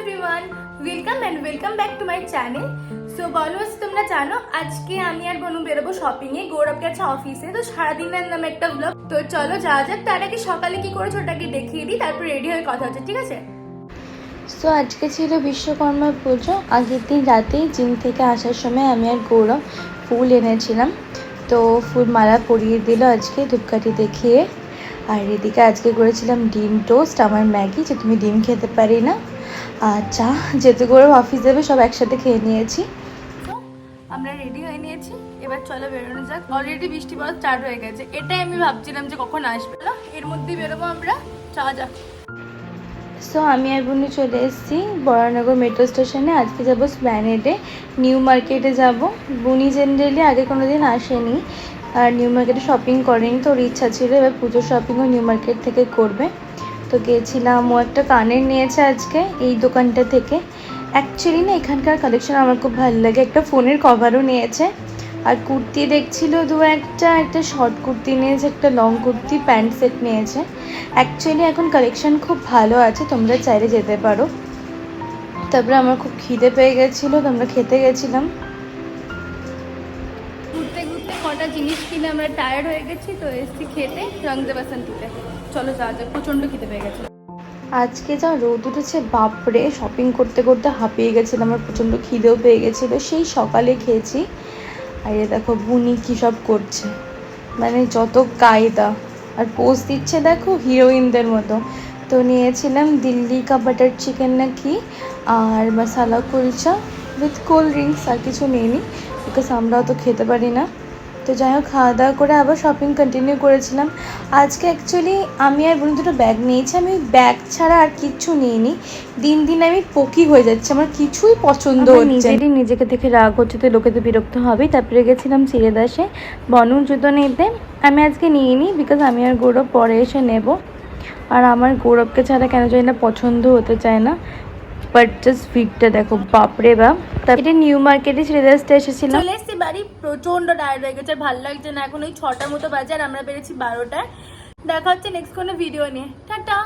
Everyone welcome and welcome back to my channel so বলো তোমরা জানো, আজকে আমি আর বনু বেরোবো শপিং এ। গৌরব গেছে অফিসে তো সারাদিনের নামে একটা ব্লগ তো চলো যা যাক। তার আগে সকালে কি করেছ ওটাকে দেখিয়ে দিই, তারপর রেডি হয়ে কথা হচ্ছে, ঠিক আছে? সো আজকে ছিল বিশ্বকর্মা পুজো। আগের দিন রাতেই জিম থেকে আসার সময় আমি আর গৌরব ফুল এনেছিলাম। তো ফুল মালা পরিয়ে দিল আজকে ধূপকাঠি দেখিয়ে। আর এদিকে আজকে করেছিলাম ডিম টোস্ট, আমার ম্যাগি, যে তুমি ডিম খেতে পারি না। চা যেতে করে অফিস যাবে সব একসাথে খেয়ে নিয়েছি। আমরা রেডি হয়ে নিয়েছি। এবার চলো বেরোনো যাক। অলরেডি বৃষ্টি পড়া স্টার্ট হয়ে গেছে। এটাই আমি ভাবছিলাম যে কখন আসবে। না এর মধ্যেই বেরোবো আমরা। চা যাক। সো আমি আর বোনে চলে এসেছি বরানগর মেট্রো স্টেশনে আজকে যাব স্প্ল্যানেডে নিউ মার্কেটে যাব। বুনি জেনারেলি আগে কোনো দিন আসেনি। আর নিউ মার্কেটে শপিং করেনি তো ওর ইচ্ছা ছিল এবার পুজোর শপিংও নিউ মার্কেট থেকে করবে। তো গিয়েছিলাম ও একটা কানের নিয়েছে আজকে এই দোকানটা থেকে। অ্যাকচুয়ালি না, এখানকার কালেকশন আমার খুব ভালো লাগে। একটা ফোনের কভারও নিয়েছে। আর কুর্তি দেখছিল দু একটা একটা শর্ট কুর্তি নিয়েছে, একটা লং কুর্তি প্যান্ট সেট নিয়েছে। অ্যাকচুয়ালি এখন কালেকশন খুব ভালো আছে, তোমরা চাইলে যেতে পারো। তারপরে আমার খুব খিদে পেয়ে গেছিল তোমরা খেতে গেছিলাম। ঘুরতে ঘুরতে কটা জিনিস কিনে আমরা টায়ার্ড হয়ে গেছি, তো এসছি খেতে রংদে বাসন্তিতে চলো যা যাক, প্রচণ্ড খিদে পেয়ে গেছে। আজকে যা রোদ উঠেছে, বাপরে শপিং করতে করতে হাঁপিয়ে গেছিলাম আমার প্রচণ্ড খিদেও পেয়ে গেছিল সেই সকালে খেয়েছি। আর এ দেখো, বুনি কী সব করছে। মানে যত কায়দা। আর পোজ দিচ্ছে দেখো হিরোইনদের মতো। তো নিয়েছিলাম দিল্লি কা বাটার চিকেন নাকি, আর masala kulcha with cold drinks আর কিছু নিইনি বিকজ আমরাও তো খেতে পারি না। তো যাই হোক খাওয়া দাওয়া করে আবার শপিং কন্টিনিউ করেছিলাম। আজকে অ্যাকচুয়ালি আমি আর বোন দুটো ব্যাগ নিয়েছি। আমি ব্যাগ ছাড়া আর কিচ্ছু নিইনি। দিন দিন আমি পকি হয়ে যাচ্ছে। আমার কিছুই পছন্দ হচ্ছে নিজেরই নিজেকে দেখে রাগ হচ্ছে তো লোকে তো বিরক্ত হবেই। তারপরে গেছিলাম চিড়েদাসে বনু জুতো নিতে। আমি আজকে নিইনি বিকজ আমি আর গৌরব পরে এসে নেব। আর আমার গৌরবকে ছাড়া কেন জানি না পছন্দ হতে চায় না। বাট জাস্ট ফিটটা দেখো, বাপরে বাপ। নিউ মার্কেটে এসেছিলাম বাড়ি প্রচণ্ড হয়ে গেছে ভালো লাগছে না। এখন ওই ছটার মতো বাজে আর আমরা বেরিয়েছি বারোটায়। দেখা হচ্ছে নেক্সট কোনো ভিডিও নিয়ে। টাটা!